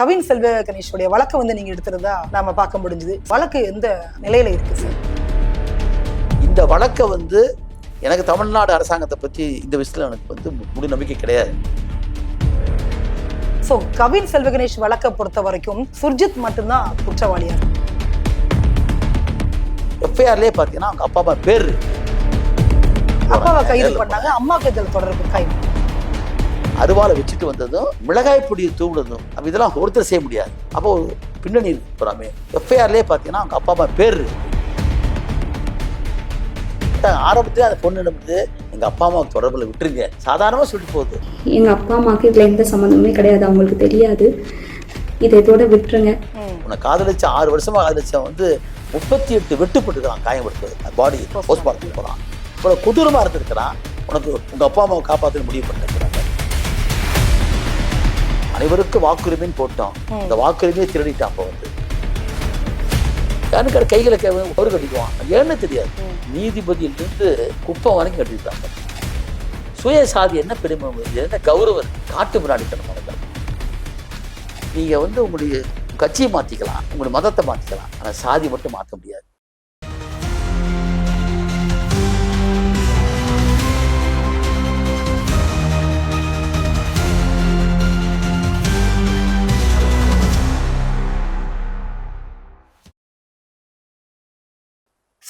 கவின் செல்வ கணேஷோடைய வழக்கை வந்து நீங்க எடுத்திருந்தா நாம பார்க்க முடிஞ்சது வழக்கு எந்த நிலையில இருக்கு சார் இந்த வழக்கை வந்து எனக்கு தமிழ்நாடு அரசாங்கத்தை பற்றி இந்த விஷயத்தில் எனக்கு வந்து முழு நம்பிக்கை கிடையாது ஸோ கவின் செல்வ கணேஷ் வழக்கை பொறுத்த வரைக்கும் சுர்ஜித் மட்டும்தான் குற்றவாளியா. எஃப்ஐஆர்லேயே பார்த்தீங்கன்னா அவங்க அப்பா அம்மா பேர். அப்பாவை கைது பண்ணாங்க அம்மாக்கு இதில் தொடர்பு கைது அருவாளை வச்சுட்டு வந்ததும் மிளகாய் பொடியை அப்ப இதெல்லாம் ஒருத்தர் செய்ய முடியாது. அப்போ ஒரு பின்னணி இருக்கு எஃப்ஐஆர்லேயே பார்த்தீங்கன்னா அவங்க அப்பா அம்மா பேர். ஆரம்பத்திலே அந்த பொண்ணு என்ன பண்ணுது? எங்க அப்பா அம்மாவுக்கு தொடர்பில் விட்டுருங்க. சாதாரணமாக சொல்லிட்டு போகுது. எங்கள் அப்பா அம்மாவுக்கு இதில் எந்த சம்மந்தமே கிடையாது. அவங்களுக்கு தெரியாது. இதை இதோட விட்டுருங்க. உன்னை காதலிச்ச ஆறு வருஷமா காதலிச்சவன் வந்து முப்பத்தி எட்டு வெட்டுப்பட்டுருக்கான் காயப்படுத்து பாடி போஸ்ட்மார்ட்டம் போகிறான் இப்போ கொடூரமாக இருந்திருக்கிறான். உனக்கு உங்க அப்பா அம்மாவை காப்பாற்ற முடிவு பண்ணிருக்கிறாங்க அனைவருக்கும் வாக்குரிமைன்னு போட்டோம் அந்த வாக்குரிமையை திருடிட்டான் அப்போ வந்து. யாருக்கு கைகளை ஒரு கட்டிக்குவான். ஏன்னு தெரியாது. நீதிபதியிலிருந்து குப்பம் வரைக்கும் கட்டிட்டாங்க சுயசாதி என்ன பெருமை? என்ன கௌரவம்? காட்டு முன்னாடித்தனம் நடக்கிறது நீங்க வந்து உங்களுடைய கட்சியை மாத்திக்கலாம். உங்களுடைய மதத்தை மாத்திக்கலாம். ஆனா சாதி மட்டும் மாற்ற முடியாது.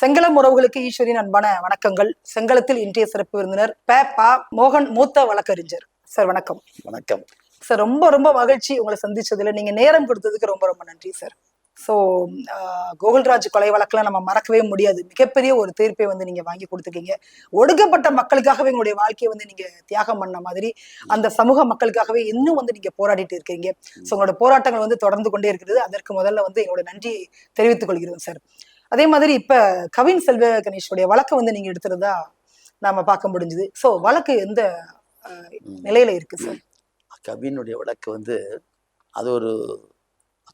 செங்களம் உறவுகளுக்கு ஈஸ்வரின் அன்பான வணக்கங்கள். செங்களத்தில் இன்றைய சிறப்பு விருந்தினர் ப பா மோகன் மூத்த வழக்கறிஞர். சார் வணக்கம். வணக்கம். சார் ரொம்ப ரொம்ப மகிழ்ச்சி உங்களை சந்திச்சதுல. நீங்க நேரம் கொடுத்ததுக்கு ரொம்ப ரொம்ப நன்றி சார். ஸோ கோகுல்ராஜ் கொலை வழக்குல நம்ம மறக்கவே முடியாது. மிகப்பெரிய ஒரு தீர்ப்பை வந்து நீங்க வாங்கி கொடுத்துருக்கீங்க. ஒடுக்கப்பட்ட மக்களுக்காகவே உங்களுடைய வாழ்க்கையை வந்து நீங்க தியாகம் பண்ண மாதிரி அந்த சமூக மக்களுக்காகவே இன்னும் வந்து நீங்க போராடிட்டு இருக்கீங்க. ஸோ உங்களோட போராட்டங்கள் வந்து தொடர்ந்து கொண்டே இருக்கிறது. அதற்கு முதல்ல வந்து எங்களோட நன்றியை தெரிவித்துக் கொள்கிறோம் சார். அதே மாதிரி இப்ப கவின் செல்வ கணேஷோடைய வழக்கை வந்து நீங்க எடுத்திருந்தா நாம பார்க்க முடிஞ்சது. ஸோ வழக்கு எந்த நிலையில இருக்கு சார் கவினுடைய வழக்கு வந்து அது ஒரு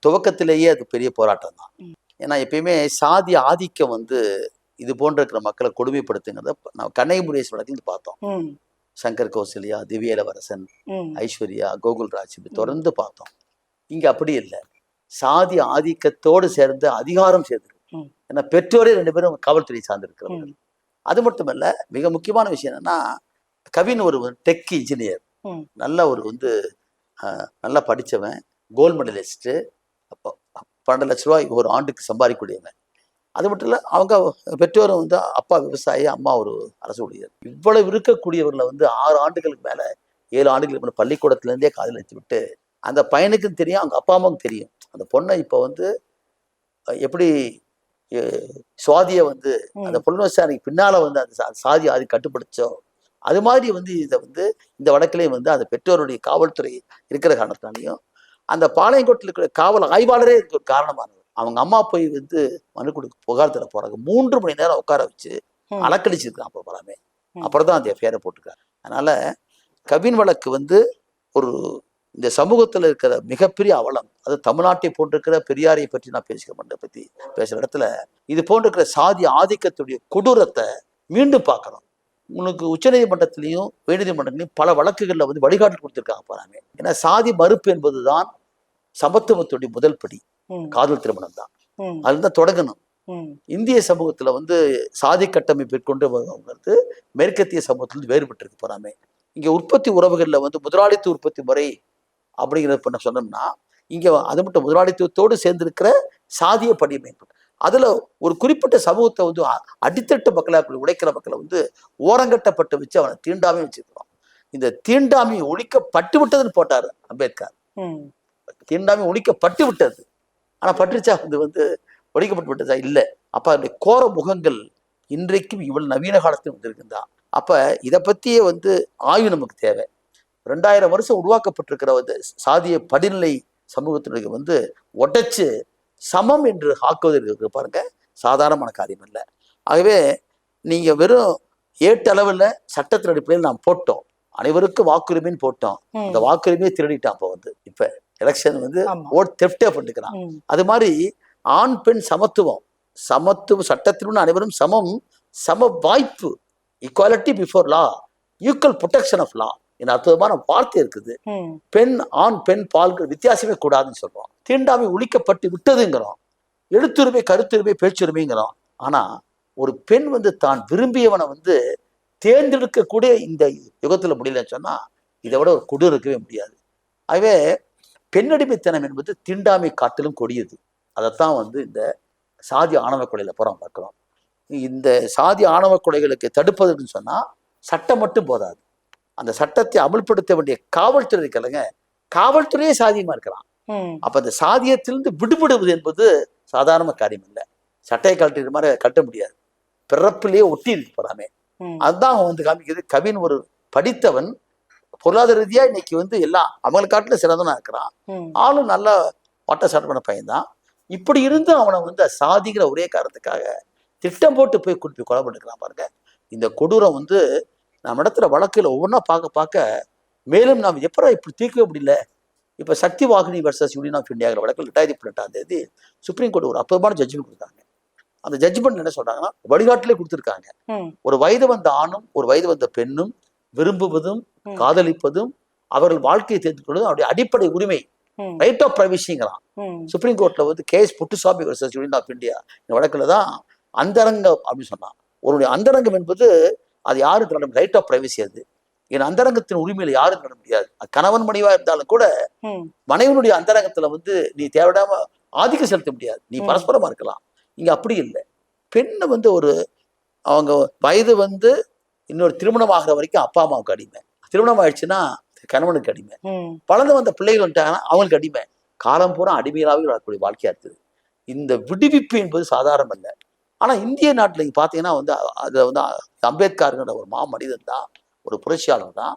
துவக்கத்திலேயே அது பெரிய போராட்டம் தான். ஏன்னா எப்பயுமே சாதி ஆதிக்கம் வந்து இது போன்ற இருக்கிற மக்களை கொடுமைப்படுத்துங்கிறத நான் கண்ணகி முருகேஷ் வழக்கில் பார்த்தோம். சங்கர் கௌசல்யா திவ்ய இளவரசன் ம். ஐஸ்வர்யா கோகுல்ராஜ் இப்படி தொடர்ந்து பார்த்தோம். இங்க அப்படி இல்லை. சாதி ஆதிக்கத்தோடு சேர்ந்து அதிகாரம் சேர்ந்து. ஏன்னா பெற்றோரே ரெண்டு பேரும் காவல்துறை சார்ந்திருக்கிறவங்க. ம். அது மட்டுமல்ல மிக முக்கியமான விஷயம் என்னன்னா கவின் ஒரு டெக் இன்ஜினியர். நல்ல ஒரு வந்து நல்லா படிச்சவன் கோல்டு மெடலிஸ்ட்டு அப்போ பன்னெண்டு லட்ச ரூபாய் ஒரு ஆண்டுக்கு சம்பாதிக்கக்கூடியவன். அது மட்டும் இல்லை அவங்க பெற்றோரும் வந்து அப்பா விவசாயி அம்மா ஒரு அரசு ஊழியர். இவ்வளவு இருக்கக்கூடியவர்களை வந்து ஆறு ஆண்டுகளுக்கு மேல ஏழு ஆண்டுகளுக்கு மேல பள்ளிக்கூடத்துல இருந்தே காதலிச்சு விட்டு அந்த பையனுக்கும் தெரியும் அவங்க அப்பா அம்மாவுக்கும் தெரியும். அந்த பொண்ணை இப்போ வந்து எப்படி சுவாதியை வந்து. அந்த புலனவிசாரணைக்கு பின்னால வந்து அந்த சாதி ஆதி கட்டுப்படுச்சோ அது மாதிரி வந்து இதை வந்து இந்த வழக்கிலையும் வந்து அந்த பெற்றோருடைய காவல்துறை இருக்கிற காரணத்தினாலையும் அந்த பாளையங்கோட்டில் இருக்கிற காவல் ஆய்வாளரே இதுக்கு ஒரு காரணமானவர் அவங்க அம்மா போய் வந்து மனு கொடுக்க புகார் தர போறாங்க மூன்று மணி நேரம் உட்கார வச்சு. அலக்கடிச்சிருக்கான் அப்போ பலமே. அப்புறம் தான் அந்த எஃப்ஐஆரை போட்டிருக்காரு அதனால கவின் வழக்கு வந்து ஒரு இந்த சமூகத்துல இருக்கிற மிகப்பெரிய அவலம் அது தமிழ்நாட்டை போன்றிருக்கிற பெரியாரை பற்றி நான் பேசிக்க மாட்டேன் பத்தி பேசுற இடத்துல. இது போன்றிருக்கிற சாதி ஆதிக்கத்துடைய கொடூரத்தை மீண்டும் பார்க்கணும். உனக்கு உச்சநீதிமன்றத்திலையும் உயர்நீதிமன்றத்திலையும் பல வழக்குகளில் வந்து வழிகாட்டு கொடுத்துருக்காங்க பாருங்க. ஏன்னா சாதி மறுப்பு என்பதுதான் சமத்துவத்துடைய முதல் படி. காதல் திருமணம் தான். அதுதான் தொடங்கணும். இந்திய சமூகத்துல வந்து சாதி கட்டமைப்பை கொண்டு வந்து மேற்கத்திய சமூகத்திலிருந்து வேறுபட்டு இருக்கு போறாமே. இங்க உற்பத்தி உறவுகள்ல வந்து முதலாளித்துவ உற்பத்தி முறை அப்படிங்கிறத பண்ண சொன்னோம்னா இங்க அது மட்டும் முதலாளித்துவத்தோடு சேர்ந்திருக்கிற சாதிய படிமை அதுல ஒரு குறிப்பிட்ட சமூகத்தை வந்து அடித்தட்டு மக்களாக உழைக்கிற மக்களை வந்து ஓரங்கட்டப்பட்டு வச்சு அவனை தீண்டாமே வச்சிருக்கிறோம் இந்த தீண்டாமை ஒழிக்கப்பட்டு விட்டதுன்னு போட்டாரு அம்பேத்கர். ம். தீண்டாமை ஒழிக்கப்பட்டு விட்டது. ஆனா பட்டுச்சா அது வந்து ஒழிக்கப்பட்டு விட்டதா? இல்லை. அப்ப அதனுடைய கோர முகங்கள் இன்றைக்கும் இவ்வளவு நவீன காலத்தில் வந்திருக்குதா? அப்ப இதை பத்தியே வந்து ஆய்வு நமக்கு தேவை. ரெண்டாயிரம் வருஷம் உருவாக்கப்பட்டிருக்கிற வந்து சாதிய படிநிலை சமூகத்தினுடைய வந்து உடைச்சு சமம் என்று ஆக்குவது இருக்கு பாருங்க சாதாரணமான காரியம் இல்லை ஆகவே நீங்க வெறும் ஏட்டளவில் சட்டத்தின் அடிப்படையில் நாம் போட்டோம் அனைவருக்கும் வாக்குரிமைன்னு போட்டோம். அந்த வாக்குரிமையை திருடிட்டான் அப்போ வந்து இப்ப எலெக்ஷன் வந்து. ஓட் தெஃப்டே பண்ணிக்கிறான். அது மாதிரி ஆண் பெண் சமத்துவம் சமத்துவ சட்டத்தினுடன் அனைவரும் சமம் சம வாய்ப்பு equality before law equal protection of law என்ன அற்புதமான வார்த்தை இருக்குது. பெண் ஆண் பெண் பால்கள் வித்தியாசமே கூடாதுன்னு சொல்றோம். தீண்டாமை ஒழிக்கப்பட்டு விட்டதுங்கிறோம். எழுத்துரிமை கருத்துரிமை பேச்சுரிமைங்கிறோம். ஆனா ஒரு பெண் வந்து தான் விரும்பியவனை வந்து தேர்ந்தெடுக்கக்கூடிய இந்த யுகத்துல முடியலன்னு சொன்னா இதை விட ஒரு கொடு இருக்கவே முடியாது. ஆகவே பெண்ணடிமைத்தனம் என்பது தீண்டாமை காட்டிலும் கொடியது. அதைத்தான் வந்து இந்த சாதி ஆணவ கொலையில புறம் பார்க்கிறோம். இந்த சாதி ஆணவ கொலைகளுக்கு தடுப்பதுன்னு சொன்னா சட்டம் மட்டும் போதாது. அந்த சட்டத்தை அமல்படுத்த வேண்டிய காவல்துறை இருக்கலங்க காவல்துறையே சாதியமா இருக்கிறான் அப்ப அந்த சாதியத்திலிருந்து விடுபடுவது என்பது சாதாரண காரியம் இல்லை. சட்டையை கழட்டுற மாதிரி கட்ட முடியாது. பிறப்பிலேயே ஒட்டி இருக்கு போறாமே. அதுதான் அவன் வந்து காமிக்குது. கவின் ஒரு படித்தவன் பொருளாதார ரீதியா இன்னைக்கு வந்து எல்லாம் அவங்களை காட்டில சிறந்தனா இருக்கிறான். ஆளும் நல்ல வட்ட சட்டமான பையன்தான். இப்படி இருந்து அவனை வந்து சாதிங்கிற ஒரே காரணத்துக்காக திட்டம் போட்டு போய் கூட்டி போய் கொலை பண்ணிருக்கிறான் பாருங்க. இந்த கொடூரம் வந்து நம்ம இடத்துல வழக்குல ஒவ்வொன்றா பார்க்க பார்க்க மேலும் நாம் எப்படா இப்படி தீர்க்கவே முடியல? இப்போ Shakti Vahini versus union of இந்தியாங்கிற வழக்கில் ரெண்டாயிரத்தி பதினெட்டாம் தேதி சுப்ரீம் கோர்ட் ஒரு அற்புதமான ஜட்ஜ்மெண்ட் கொடுத்தாங்க. அந்த ஜட்ஜ்மெண்ட் என்ன சொல்றாங்கன்னா வழிகாட்டிலே கொடுத்துருக்காங்க. ஒரு வயது வந்த ஆணும் ஒரு வயது வந்த பெண்ணும் விரும்புவதும். காதலிப்பதும் அவர்கள் வாழ்க்கையை தெரிந்து கொள்வதும் அவருடைய அடிப்படை உரிமை ரைட் ஆஃப் பிரைவசிங்கிறான் சுப்ரீம் கோர்ட்ல வந்து case Puttaswamy versus union of India இந்த வழக்குல தான் அந்தரங்கம் அப்படின்னு சொன்னான். ஒருடைய அந்தரங்கம் என்பது அது யாரும் தர ரைட் ஆஃப் பிரைவசி அது. என் அந்தரங்கத்தின் உரிமையில யாரும் தர முடியாது. கணவன் மனைவா இருந்தாலும் கூட மனைவனுடைய அந்தரங்கத்துல வந்து நீ தேவையிடாம ஆதிக்கம் செலுத்த முடியாது. நீ. பரஸ்பரமா இருக்கலாம். இங்க அப்படி இல்லை. பெண்ணை வந்து ஒரு அவங்க வயது வந்து இன்னொரு திருமணம் ஆகிற வரைக்கும் அப்பா அம்மாவுக்கு அடிமை. திருமணம் ஆயிடுச்சுன்னா கணவனுக்கு அடிமை. வளர்ந்து வந்த பிள்ளைகள் வந்துட்டாங்கன்னா அவங்களுக்கு அடிமை. காலம் பூரா அடிமையாகவே வரக்கூடிய வாழ்க்கையா இருக்குது. இந்த விடுவிப்பு என்பது சாதாரணம் இல்லை ஆனா இந்திய நாட்டுல நீங்க பாத்தீங்கன்னா வந்து அது வந்து அம்பேத்கருங்கிற ஒரு மா மனிதன் தான் ஒரு புரட்சியாளர் தான்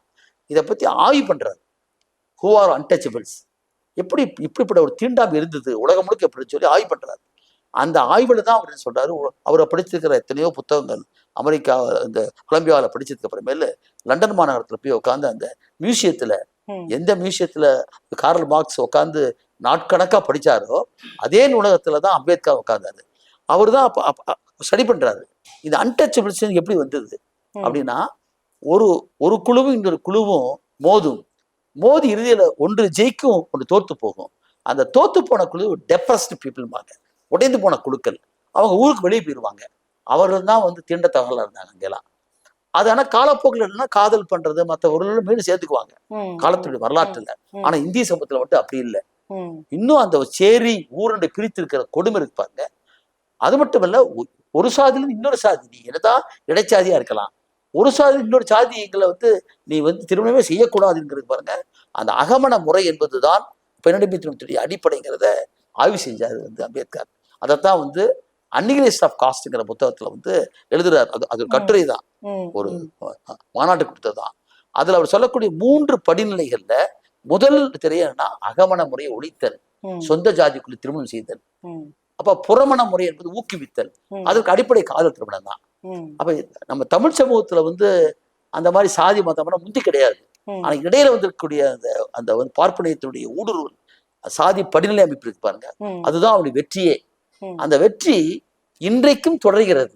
இதை பத்தி ஆய்வு பண்றாரு. ஹூ ஆர் அன்டச்சபிள்ஸ் எப்படி இப்படிப்பட்ட ஒரு தீண்டாமை இருந்தது உலகம் முழுக்க எப்படி சொல்லி ஆய்வு பண்றாரு. அந்த ஆய்வுல தான் அவர் என்ன சொல்றாரு உ- அவரை படிச்சிருக்கிற எத்தனையோ புத்தகங்கள் அமெரிக்கா இந்த கொலம்பியாவில் படிச்சதுக்கு அப்புறமேலு லண்டன் மாநகரத்துல போய் உட்காந்து அந்த மியூசியத்துல எந்த மியூசியத்துல கார்ல் மார்க்ஸ் உட்காந்து நாட்கணக்கா படிச்சாரோ அதே நூலகத்துல தான் அம்பேத்கர் உட்கார்ந்தாரு அவர் தான் ஸ்டடி பண்றாரு. இந்த அன்டச்சபிள்ஸ் எப்படி வந்தது. அப்படின்னா ஒரு ஒரு குழுவும் இன்னொரு குழுவும் மோதும். மோதி இறுதியில ஒன்று ஜெயிக்கும் ஒன்று தோத்து போகும். அந்த தோத்து போன குழு டெப்ரஸ்ட் பீப்புள்பாங்க உடைந்து போன குழுக்கள். அவங்க ஊருக்கு வெளியே போயிடுவாங்க அவர்கள் தான் வந்து தீண்டத்தகவலாக இருந்தாங்க அங்கெல்லாம். அது ஆனா காலப்போக்கில் என்னன்னா காதல் பண்றது மற்ற உறவுகளும் மீண்டும் சேர்த்துக்குவாங்க. காலத்துடைய வரலாற்றுல. ஆனா இந்திய சமூகத்துல மட்டும் அப்படி இல்லை. இன்னும் அந்த சேரி ஊரண்டை பிரித்து இருக்கிற கொடுமை இருக்கு பாருங்க. அது மட்டும் இல்ல ஒரு சாதியில இன்னொரு சாதி. நீ என்னதான் இடைச்சாதியா இருக்கலாம். ஒரு சாதி இன்னொரு சாதிகளை வந்து நீ வந்து திருமணமே செய்யக்கூடாதுங்கிறது பாருங்க. அந்த அகமண முறை என்பதுதான் பெண்ணடிமைத்தினுடைய அடிப்படைங்கிறத ஆய்வு செஞ்சாரு வந்து அம்பேத்கர். அதைத்தான் வந்து அன்னிகிலேஷன் ஆஃப் காஸ்ட்ங்கிற புத்தகத்துல வந்து எழுதுறாரு. அது அது ஒரு கட்டுரை தான். ஒரு மாநாட்டு கொடுத்ததுதான் அதுல அவர் சொல்லக்கூடிய மூன்று படிநிலைகள்ல முதல் தெரியனா அகமண முறையை ஒழித்தல். சொந்த ஜாதிக்குள்ள திருமணம் செய்தல். அப்ப புறமண முறை என்பது ஊக்குவித்தல். அதற்கு அடிப்படை காதல் திருமணம் தான். அப்ப நம்ம தமிழ் சமூகத்துல வந்து அந்த மாதிரி சாதி மதம்னா முந்தி கிடையாது. ஆனா இடையில வந்திருக்கக்கூடிய அந்த அந்த வந்து பார்ப்பனியத்தினுடைய ஊடுருவல் சாதி படிநிலை அமைப்பு இருக்கு பாருங்க. அதுதான் அவனுடைய வெற்றியே. அந்த வெற்றி இன்றைக்கும் தொடர்கிறது.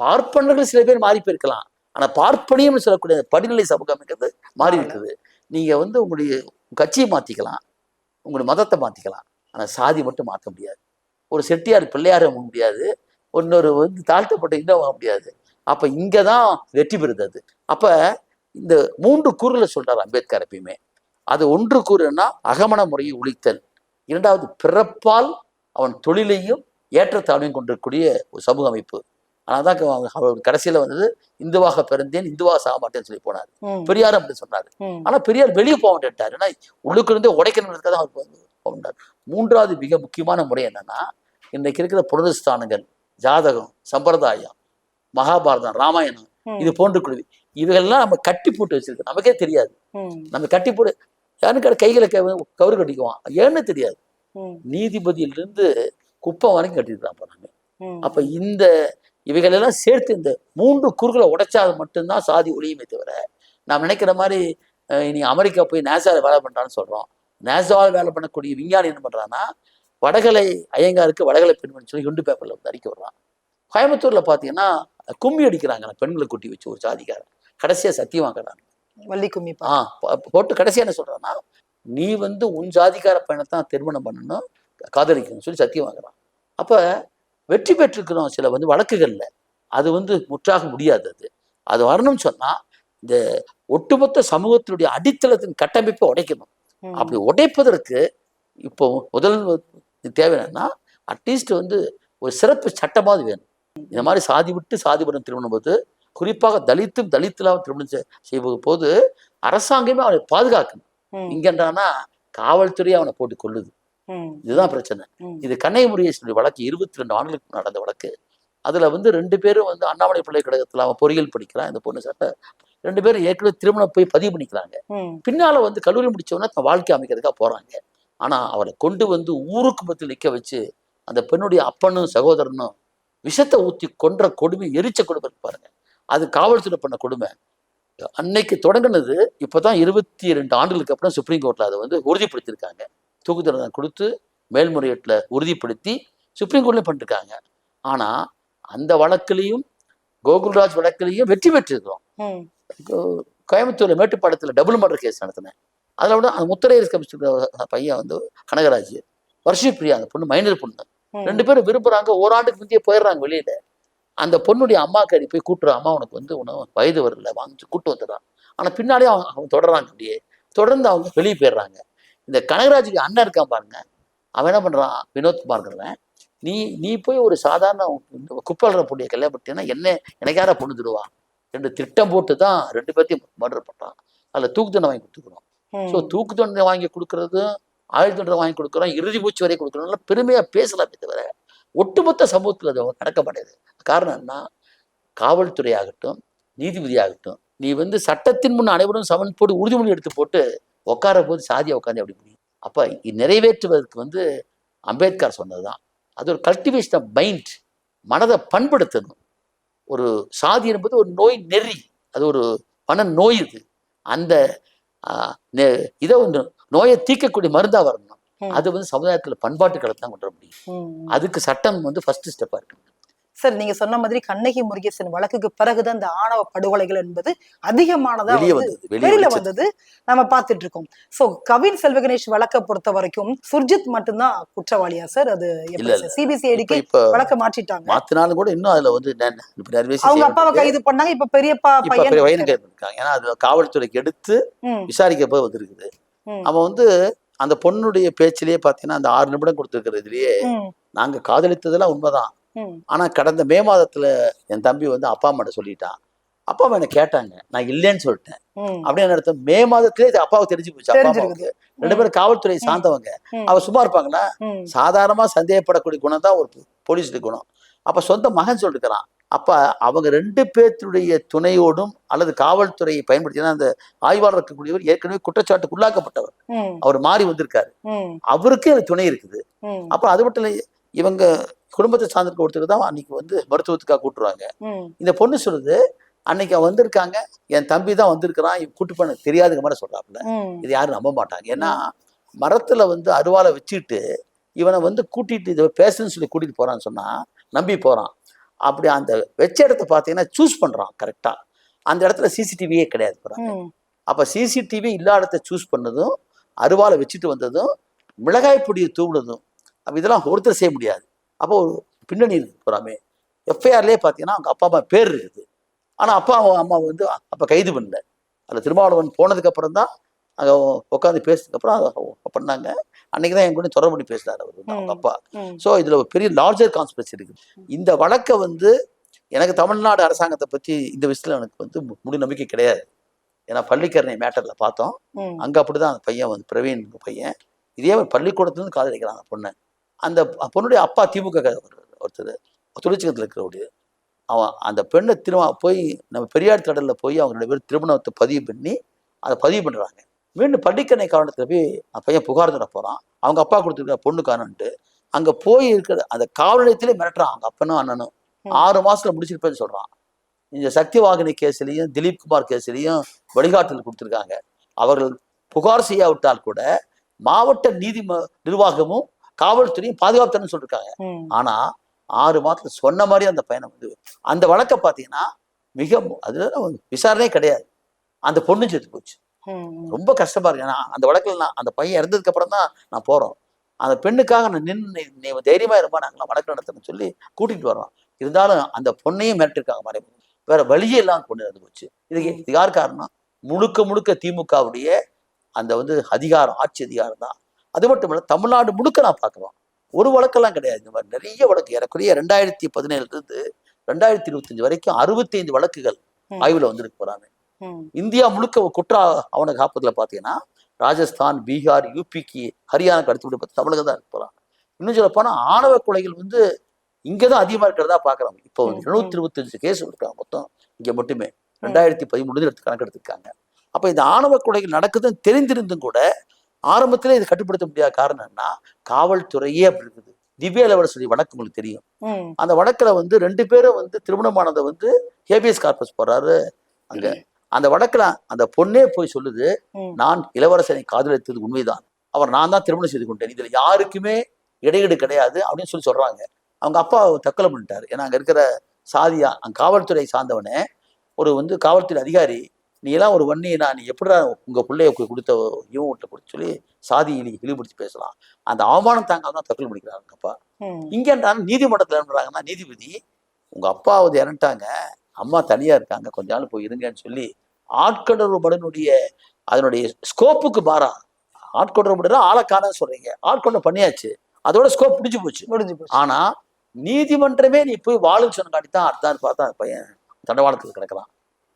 பார்ப்பனர்கள் சில பேர் மாறி போயிருக்கலாம். ஆனா பார்ப்பனியம் சொல்லக்கூடிய படிநிலை சமூகம் அமைக்கிறது மாறி இருக்குது. நீங்க வந்து உங்களுடைய கட்சியை மாத்திக்கலாம். உங்களுடைய மதத்தை மாத்திக்கலாம். ஆனா சாதி மட்டும் மாற்ற முடியாது. ஒரு செட்டியார் பிள்ளையார முடியாது. இன்னொரு வந்து தாழ்த்தப்பட்ட வாங்க முடியாது. அப்ப இங்கதான் வெற்றி பெறுது அது அப்ப இந்த மூன்று கூறுகளை சொல்றாரு அம்பேத்கர் எப்பயுமே. அது ஒன்று கூறுன்னா அகமண முறையை ஒழித்தல். இரண்டாவது பிறப்பால் அவன் தொழிலையும் ஏற்றத்தாழ்வையும் கொண்டிருக்கக்கூடிய ஒரு சமூக அமைப்பு. ஆனால் தான் அவர் கடைசியில வந்தது இந்துவாக பிறந்தேன் இந்துவாக சாக மாட்டேன்னு சொல்லி போனார். பெரியார் அப்படி சொன்னார். ம், ஆனா பெரியார் வெளியே போக மாட்டேன்ட்டார். ஏன்னா உள்ளுக்கு இருந்தே உடைக்கணுங்கிறதுக்காக தான் அவர் போனார். மூன்றாவது மிக முக்கியமான முறை என்னன்னா இன்னைக்கு இருக்கிற புரதஸ்தானங்கள் ஜாதகம் சம்பிரதாயம் மகாபாரதம் ராமாயணம் இது போன்று குழுவி இவைகள்லாம் நம்ம கட்டி போட்டு வச்சிருக்கோம். நமக்கே தெரியாது. நம்ம கட்டி போட்டு யாருன்னு கையில க- கவுரு கட்டிக்குவான். ஏன்னு தெரியாது. நீதிபதியிலிருந்து குப்பம் வரைக்கும் கட்டிருக்கான் அப்ப ம், அப்ப இந்த இவைகளெல்லாம் சேர்த்து இந்த மூன்று கூறுகளை உடைச்சாது மட்டும்தான் சாதி ஒழியுமே தவிர நாம் நினைக்கிற மாதிரி இனி அமெரிக்கா போய் நேசாவில் வேலை பண்றான்னு சொல்றோம். நேசாவில் வேலை பண்ணக்கூடிய விஞ்ஞானி என்ன பண்றான்னா வடகலை ஐயங்காருக்கு வடகலை பெண்மணி சொல்லி குண்டு பேப்பர்ல வந்து அறிக்கை விடுறான். கோயம்புத்தூர்ல பாத்தீங்கன்னா கும்மி அடிக்கிறாங்க. பெண்களை கூட்டி வச்சு ஒரு சாதிக்காரன். கடைசியா சத்தியம் வாங்குறாங்க வள்ளி கும்மி ஆ போட்டு கடைசியா என்ன சொல்றான்னா நீ வந்து உன் ஜாதிக்கார பையனை தான் திருமணம் பண்ணணும் காதலிக்கணும்னு சொல்லி சத்தியம் வாங்குறான். அப்ப வெற்றி பெற்றிருக்கிறோம் சில வந்து வழக்குகள்ல. அது வந்து முற்றாக முடியாது அது. அது வரணும்னு சொன்னா இந்த ஒட்டுமொத்த சமூகத்தினுடைய அடித்தளத்தின் கட்டமைப்பை உடைக்கணும். அப்படி உடைப்பதற்கு இப்போ முதல் தேவை என்னன்னா அட்லீஸ்ட் வந்து ஒரு சிறப்பு சட்டமாவது வேணும். இந்த மாதிரி சாதி விட்டு சாதி படம் திருமணம் போது குறிப்பாக தலித்தும் தலித்துலாம் திருமணம் செய்- செய்வது போது அரசாங்கமே அவனை பாதுகாக்கணும். இங்கன்றானா காவல்துறை அவனை போட்டு கொள்ளுது. இதுதான் பிரச்சனை. இது கண்ணகி முருகேசனுடைய வழக்கு. இருபத்தி ரெண்டு ஆண்டுகளுக்கு நடந்த வழக்கு. அதுல வந்து ரெண்டு பேரும் வந்து அண்ணாமலை பல்கலைக்கழகத்துல அவன் பொறியியல் படிக்கிறான். இந்த பொண்ணு சட்ட ரெண்டு பேரும் ஏற்கனவே திருமணம் போய் பதிவு பண்ணிக்கிறாங்க. பின்னால வந்து கல்லூரி முடிச்சவொடனே வாழ்க்கை அமைக்கிறதுக்காக போறாங்க. ஆனா அவரை கொண்டு வந்து ஊருக்கு மத்தியில் நிக்க வச்சு அந்த பெண்ணுடைய அப்பனும் சகோதரனும் விஷத்தை ஊத்தி கொன்ற கொடுமை எரிச்ச கொடுமை பாருங்க. அது காவல்துறை பண்ண கொடுமை. அன்னைக்கு தொடங்குனது இப்பதான் இருபத்தி ரெண்டு ஆண்டுகளுக்கு அப்புறம் சுப்ரீம் கோர்ட்ல அதை வந்து உறுதிப்படுத்தியிருக்காங்க. தூக்கு தண்டனை கொடுத்து மேல்முறையீட்டுல உறுதிப்படுத்தி சுப்ரீம் கோர்ட்ல பண்ணிருக்காங்க. ஆனா அந்த வழக்குலையும் கோகுல்ராஜ் வழக்குலையும் வெற்றி பெற்றிருக்கிறோம். கோயம்புத்தூர்ல மேட்டுப்பாளையத்துல டபுள் மர்டர் கேஸ் நடத்தினேன். அதில் விட அந்த முத்திரையர் கமிஷன் பையன் வந்து கனகராஜ். வருஷப்பிரியா அந்த பொண்ணு மைனர் பொண்ணு. ரெண்டு பேரும் விரும்புறாங்க. ஓராண்டுக்கு முந்தைய போயிடுறாங்க வெளியில. அந்த பொண்ணுடைய அம்மா கறி போய் கூட்டுற அம்மா உனக்கு வந்து உனக்கு வயது வரல வாங்கிச்சு கூட்டு வந்துடுறான். ஆனா பின்னாடியே அவன் அவன் தொடர்றாங்க அப்படியே. தொடர்ந்து அவங்க வெளியே போயிடுறாங்க. இந்த கனகராஜுக்கு அண்ணன் இருக்கான் பாருங்க. அவன் என்ன பண்றான்? வினோத்குமார்ங்கிறவன் நீ நீ போய் ஒரு சாதாரண குப்பல்ற பொண்ணிய கல்யாணம் என்ன எனக்கு யாரா பொண்ணு தருவா? ரெண்டு திட்டம் போட்டு தான் ரெண்டு பேர்த்தையும் மர்டர் பண்றான். அதுல தூக்கு தண்டனை வாங்கி கொடுத்துக்கிறோம். ஸோ தூக்கு தண்டனை வாங்கி கொடுக்கறதும் ஆயுள் தண்டனை வாங்கி கொடுக்குறோம் இறுதி மூச்சு வரை கொடுக்குறோம். பெருமையா பேசலாமே தவிர ஒட்டுமொத்த சமூகத்தில் அது நடக்க மாட்டேங்குது காரணம் என்ன காவல்துறை ஆகட்டும் நீதிபதி ஆகட்டும் நீ வந்து சட்டத்தின் முன் அனைவரும் சமன் போட்டு உறுதிமொழி எடுத்து போட்டு உட்கார போது சாதியை உட்காந்து அப்படி முடியும்? அப்போ நிறைவேற்றுவதற்கு வந்து அம்பேத்கர் சொன்னதுதான். அது ஒரு கல்டிவேஷன் ஆஃப் மைண்ட் மனதை பண்படுத்தணும். ஒரு சாதி என்பது ஒரு நோய் நெறி அது ஒரு மன நோய் இது. அந்த இதை ஒன்று நோயை தீர்க்கக்கூடிய மருந்தா வரணும். அது வந்து சமுதாயத்துல பண்பாட்டு தான் கொண்டு வர முடியும். அதுக்கு சட்டம் வந்து ஃபர்ஸ்ட் ஸ்டெப்பா இருக்கு சார் நீங்க சொன்ன மாதிரி கண்ணகி முருகேசன் வழக்குக்கு பிறகுதான் இந்த ஆணவ படுகொலைகள் என்பது அதிகமானதா வெளியில. வந்தது நம்ம பார்த்துட்டு இருக்கோம். சோ கவின் செல்வகணேஷ் வழக்கை பொறுத்த வரைக்கும் சுர்ஜித் மட்டும்தான் குற்றவாளியா சார்? அது. சிபிசிஐடிக்கு வழக்க மாற்றிட்டாங்க. மாத்தினாலும் கூட இன்னும் அதுல வந்து அவங்க அப்பாவை. கைது பண்ணாங்க. இப்ப பெரியப்பா பையன் பெரிய வயனு கைது பண்ணிருக்காங்க ஏன்னா அது காவல்துறைக்கு எடுத்து விசாரிக்க போய் வந்திருக்குது. அவன் வந்து அந்த பொண்ணுடைய பேச்சிலேயே பாத்தீங்கன்னா அந்த ஆறு நிமிடம் கொடுத்துருக்கிற இதுலயே ம், நாங்க காதலித்ததெல்லாம் உண்மைதான். ஆனா கடந்த மே மாதத்துல என் தம்பி வந்து அப்பா அம்மாட்ட சொல்லிட்டான் அப்பா அம்மா என்ன கேட்டாங்க. நான் இல்லைன்னு சொல்லிட்டேன். அப்படின்னு அர்த்தம்? மே மாதத்திலே இது அப்பாவுக்கு தெரிஞ்சு போச்சு. அப்பா தெரிஞ்சிருக்குது. அம்மாவுக்கு ரெண்டு பேரும் காவல்துறை சார்ந்தவங்க. அவ சும்மா இருப்பாங்களா ம், சாதாரணமா சந்தேகப்படக்கூடிய குணம் தான் ஒரு போலீஸுடைய குணம். அப்ப சொந்த மகன் சொல்லிருக்கிறான். அப்ப அவங்க ரெண்டு பேர்த்துடைய துணையோடும் அல்லது காவல்துறையை பயன்படுத்தினா அந்த ஆய்வாளர் இருக்கக்கூடியவர் ஏற்கனவே குற்றச்சாட்டுக்கு உள்ளாக்கப்பட்டவர். ம், அவர் மாறி வந்திருக்காரு. அவருக்கே அது துணை இருக்குது. அப்ப அது மட்டும் இல்லை இவங்க குடும்பத்தை சார்ந்திருக்க ஒருத்தர் தான் அன்னைக்கு வந்து மருத்துவத்துக்காக கூட்டுருவாங்க இந்த பொண்ணு சொல்லுது அன்னைக்கு அவன் வந்திருக்காங்க என் தம்பி தான் வந்திருக்கிறான் கூட்டு பண்ண தெரியாதுங்க மாதிரி சொல்றாப்புல. இது யாரும் நம்ப மாட்டாங்க. ஏன்னா மரத்துல வந்து அருவாலை வச்சுட்டு இவனை வந்து கூட்டிட்டு இதை பேசுன்னு சொல்லி கூட்டிட்டு போறான்னு சொன்னா நம்பி போறான். அப்படி அந்த வச்ச இடத்த பார்த்தீங்கன்னா சூஸ் பண்றான் கரெக்டா அந்த இடத்துல சிசிடிவியே கிடையாது போறாங்க அப்ப சிசிடிவி இல்லாத இடத்த சூஸ் பண்ணதும் அருவாலை வச்சுட்டு வந்ததும் மிளகாய் பொடியை தூவுனதும் அப்ப இதெல்லாம் ஒருத்தர் செய்ய முடியாது. அப்போ ஒரு பின்னணி இருக்கு போறாமே. எஃப்ஐஆர்லேயே பார்த்தீங்கன்னா அவங்க அப்பா அம்மா பேர் இருக்குது. ஆனா அப்பா அம்மா வந்து அப்ப கைது பண்ணல. அதுல திருமாவளவன் போனதுக்கு அப்புறம் தான் அங்க உட்காந்து பேசினதுக்கு அப்புறம் அதை பண்ணாங்க. அன்னைக்கு தான் என் கூட தொடர்பு பண்ணி பேசினார் அவர் அவங்க. அப்பா. ஸோ இதுல ஒரு பெரிய லார்ஜர் கான்ஸ்பிரசி இருக்குது இந்த வழக்கை வந்து எனக்கு தமிழ்நாடு அரசாங்கத்தை பத்தி இந்த விஷயத்துல எனக்கு வந்து முழு நம்பிக்கை கிடையாது. ஏன்னா பள்ளிக்கரணை மேட்டர்ல பார்த்தோம். அங்க அப்படிதான் அந்த பையன் வந்து பிரவீன் பையன். இதே மாதிரி பள்ளிக்கூடத்துல இருந்து காதலிக்கிறான் அந்த பொண்ணை. அந்த பொண்ணுடைய அப்பா திமுக ஒருத்தர் தொழிற்சங்கத்தில் இருக்கிறவரு. அவன் அந்த பெண்ணை திரும்ப போய் நம்ம பெரியார் கடல்ல போய் அவங்க ரெண்டு பேரும் திருமணத்தை பதிவு பண்ணி அதை பதிவு பண்றாங்க. மீண்டும் பள்ளிக்கரணை காரணத்துல போய் அந்த பையன் புகார் தர போறான். அவங்க அப்பா கொடுத்துருக்க பொண்ணு காணன்ட்டு அங்க போய் இருக்கிற அந்த காவல் நிலையத்திலே மிரட்டுறான் அவங்க அப்பனும் அண்ணனும். ஆறு மாசத்துல முடிச்சிருப்பேன்னு சொல்றான். இந்த சக்தி வாகினி கேஸ்லயும் திலீப் குமார் கேஸ்லயும் வழிகாட்டல் கொடுத்துருக்காங்க. அவர்கள் புகார் செய்யாவிட்டால் கூட மாவட்ட நீதி நிர்வாகமும் காவல்துறையும் பாதுகாப்பு தரணும்னு சொல்லிருக்காங்க ஆனா ஆறு மாதத்துல சொன்ன மாதிரி அந்த பையனை வந்து அந்த வழக்கை பார்த்தீங்கன்னா மிக அதுல விசாரணை கிடையாது. அந்த பொண்ணு செத்து போச்சு. ரொம்ப கஷ்டமா இருக்கு. ஏன்னா அந்த வழக்குல நான் அந்த பையன் இறந்ததுக்கு அப்புறம் தான் நான் போறோம். அந்த பெண்ணுக்காக நான் நின்று நீ- தைரியமா இருப்பா நாங்களாம் வழக்கு நடத்தணும்னு சொல்லி கூட்டிட்டு வரோம் இருந்தாலும் அந்த பொண்ணையும் மிரட்டிருக்காங்க மறைமுகம் வேற வழியே இல்லாம பொண்ணு இறந்து போச்சு. இதுக்கு இது யார் காரணம்? முழுக்க முழுக்க திமுகவுடைய அந்த வந்து அதிகாரம் ஆட்சி அதிகாரம் தான். அது மட்டும் இல்ல தமிழ்நாடு முழுக்க நான் பார்க்குறோம் ஒரு வழக்கெல்லாம் கிடையாது. இந்த மாதிரி நிறைய வழக்கு. ஏறக்குறைய ரெண்டாயிரத்தி பதினேழுல இருந்து ரெண்டாயிரத்தி இருபத்தஞ்சு வரைக்கும் அறுபத்தைந்து வழக்குகள் ம். ஆய்வுல வந்திருக்கு போறாங்க. இந்தியா முழுக்க குற்ற அவனை காப்பதுல பார்த்தீங்கன்னா ராஜஸ்தான் பீகார் யூபிக்கு ஹரியானாக்கு அடுத்து பார்த்து தமிழகம் தான் போறாங்க. இன்னும் சொல்ல போனா ஆணவ கொலைகள் வந்து இங்கே தான் அதிகமாக இருக்கிறதா பார்க்குறாங்க இப்போ இருநூத்தி இருபத்தஞ்சு கேஸ் இருக்காங்க மொத்தம்? இங்கே மட்டுமே. ரெண்டாயிரத்தி பதிமூணு எடுத்து கணக்கு எடுத்திருக்காங்க அப்போ இந்த ஆணவ கொலைகள் நடக்குதுன்னு தெரிந்திருந்தும் கூட ஆரம்பத்திலே இது கட்டுப்படுத்த முடியாத காரணம் என்ன காவல்துறையே அப்படி இருக்குது. திவ்யா இளவரசி வழக்கு உங்களுக்கு தெரியும். அந்த வழக்குல வந்து ரெண்டு பேரும் வந்து திருமணமானதை வந்து ஹேபியஸ் கார்பஸ் போறாரு. அங்க அந்த வழக்குல அந்த பொண்ணே போய் சொல்லுது. நான் இளவரசனை காதலித்தது உண்மைதான். அவர் நான் தான் திருமணம் செய்து கொண்டேன். இதுல யாருக்குமே இடையீடு கிடையாது அப்படின்னு சொல்லி சொல்றாங்க. அவங்க அப்பா தற்கொலை பண்ணிட்டாரு. ஏன்னா அங்க இருக்கிற சாதியா அங்க காவல்துறை சார்ந்தவனே ஒரு வந்து காவல்துறை அதிகாரி நீ எல்லாம் ஒரு வன்னியனா நீ எப்படிடா உங்க பிள்ளைய கொடுத்த இவன் விட்ட கொடுத்து சொல்லி சாதி இழி இழிபிடிச்சு பேசலாம். அந்த அவமானம் தாங்க தான் தற்கொலை பண்ணிக்கிறாங்க அவங்க அப்பா ம். இங்க நீதிமன்றத்துல என்னறாங்கன்னா நீதிபதி உங்க அப்பா வந்து இறந்துட்டாங்க அம்மா தனியா இருக்காங்க கொஞ்ச நாள் போய் இருங்கன்னு சொல்லி ஆட்கொடர்படனுடைய அதனுடைய ஸ்கோப்புக்கு மாறா. ஆட்கொடர்படுற ஆளை காண சொல்றீங்க. ஆட்கொண்ட பண்ணியாச்சு. அதோட ஸ்கோப் முடிஞ்சு போச்சு. முடிஞ்சு போச்சு. ஆனா நீதிமன்றமே நீ போய் வாழுன்னு சொன்னங்காட்டி தான் அடுத்தான்னு பார்த்தா பையன் தண்டவாளத்துக்கு கிடக்குறான்.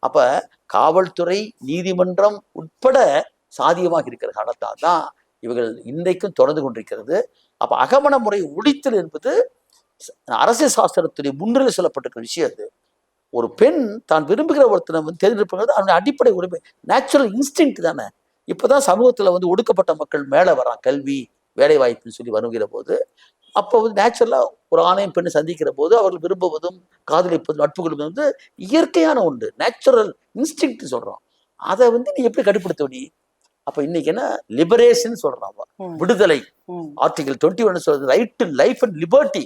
அப்ப காவல்துறை நீதிமன்றம் உட்பட சாதியமாக இருக்கிற காலத்தால் தான் இவர்கள் இன்றைக்கும் தொடர்ந்து கொண்டிருக்கிறது. அப்ப அகமண முறை ஒழித்தல் என்பது அரசியல் சாஸ்திரத்துடைய முன்னிலை சொல்லப்பட்டிருக்கிற விஷயம் அது. ஒரு பெண் தான் விரும்புகிற ஒருத்தனை வந்து தேர்ந்தெடுப்புங்கிறது அவனுடைய அடிப்படை உரிமை. நேச்சுரல் இன்ஸ்டிங் தானே. இப்பதான் சமூகத்துல வந்து ஒடுக்கப்பட்ட மக்கள் மேல வரான் கல்வி வேலை வாய்ப்புன்னு சொல்லி வருகிற போது அப்போ வந்து நேச்சுரலா ஒரு ஆணையம் பெண்ணை சந்திக்கிற போது அவர்கள் விரும்புவதும் காதலிப்பதும் நட்பு கொள்வதும் வந்து இயற்கையான ஒன்று நேச்சுரல் இன்ஸ்டிங் சொல்றோம் அதை வந்து நீ எப்படி கட்டுப்படுத்த நீ? அப்ப இன்னைக்கு என்ன? லிபரேஷன். ம். விடுதலை. ஆர்டிகல் டுவெண்ட்டி ஒன் சொல்றது right to life and liberty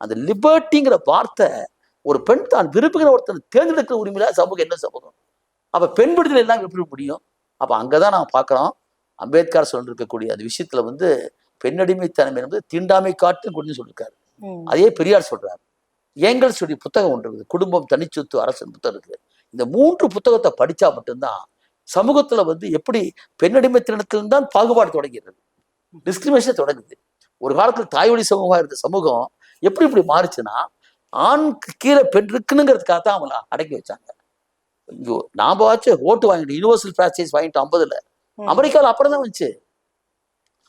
அந்த லிபர்ட்டிங்கிற வார்த்தை ஒரு பெண் தான் விரும்புகிற ஒருத்தனை தேர்ந்தெடுக்கிற உரிமையில சமூகம் என்ன சமூகம் அப்ப பெண் விடுதலை எல்லாம் எப்படி முடியும்? அப்ப அங்கதான் நான் பார்க்கிறோம். அம்பேத்கர் சொல்லிருக்கக்கூடிய அந்த விஷயத்துல வந்து பெண்ணடிமைத்தனம் என்பது தீண்டாமை காட்டு கொண்டு சொல்லியிருக்காரு. அதே பெரியார் சொல்றாரு. ஏங்கல்ஸுடைய புத்தகம் ஒன்று இருக்குது. குடும்பம் தனிச்சொத்து அரசன் புத்தகம் இருக்குது. இந்த மூன்று புத்தகத்தை படிச்சா மட்டும்தான் சமூகத்துல வந்து எப்படி பெண்ணடிமைத்தனத்திலிருந்து தான் பாகுபாடு தொடங்கிறது டிஸ்கிரிமினேஷன் தொடங்குது. ஒரு காலத்துல தாய்வழி சமூகமா இருந்த சமூகம் எப்படி இப்படி மாறுச்சுன்னா ஆணுக்கு கீழே பெண் இருக்குனுங்கிறதுக்காக தான் அவங்கள அடக்கி வச்சாங்க. நாம வாச்சு ஓட்டு வாங்கிட்டு யூனிவர்சல் பிரான்ச்சைஸ் வாங்கிட்டு ஐம்பதுல. அமெரிக்காவில் அப்புறம் தான் வந்துச்சு.